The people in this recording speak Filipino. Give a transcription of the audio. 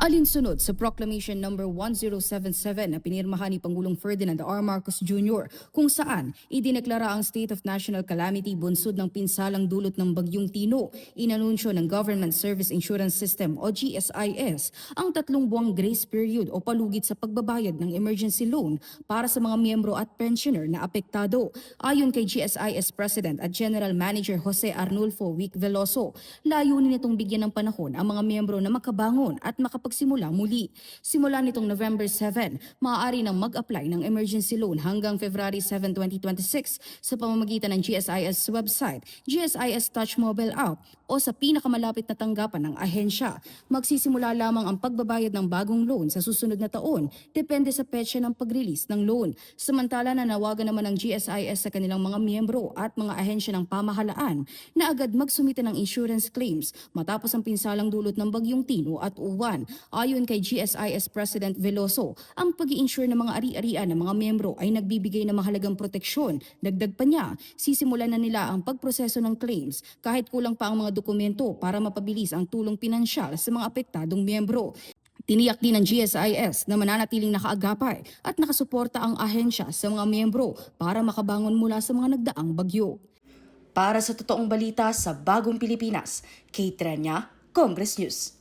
Alinsunod sa Proclamation Number 1077 na pinirmahan ni Pangulong Ferdinand R. Marcos Jr. kung saan idineklara ang State of National Calamity bunsod ng pinsalang dulot ng Bagyong Tino. Inanunsyo ng Government Service Insurance System o GSIS ang tatlong buwang grace period o palugit sa pagbabayad ng emergency loan para sa mga miyembro at pensioner na apektado. Ayon kay GSIS President at General Manager Jose Arnulfo Wick Veloso, layunin nitong bigyan ng panahon ang mga miyembro na makabangon at makapagsimula muli. Simula nitong November 7, maaari nang mag-apply ng emergency loan hanggang February 7, 2026 sa pamamagitan ng GSIS website, GSIS Touch Mobile app o sa pinakamalapit na tanggapan ng ahensya. Magsisimula lamang ang pagbabayad ng bagong loan sa susunod na taon, depende sa petsa ng pag-release ng loan. Samantala nanawagan naman ng GSIS sa kanilang mga miyembro at mga ahensya ng pamahalaan na agad magsumite ng insurance claims matapos ang pinsalang dulot ng bagyong Tino at Uwan. Ayon kay GSIS President Veloso, ang pag insure ng mga ari-arian ng mga miyembro ay nagbibigay ng mahalagang proteksyon. Dagdag pa niya, sisimulan na nila ang pagproseso ng claims kahit kulang pa ang mga dokumento para mapabilis ang tulong pinansyal sa mga apektadong miyembro. Tiniyak din ng GSIS na mananatiling nakaagapay at nakasuporta ang ahensya sa mga miyembro para makabangon mula sa mga nagdaang bagyo. Para sa totoong balita sa Bagong Pilipinas, Kate Rania, Congress News.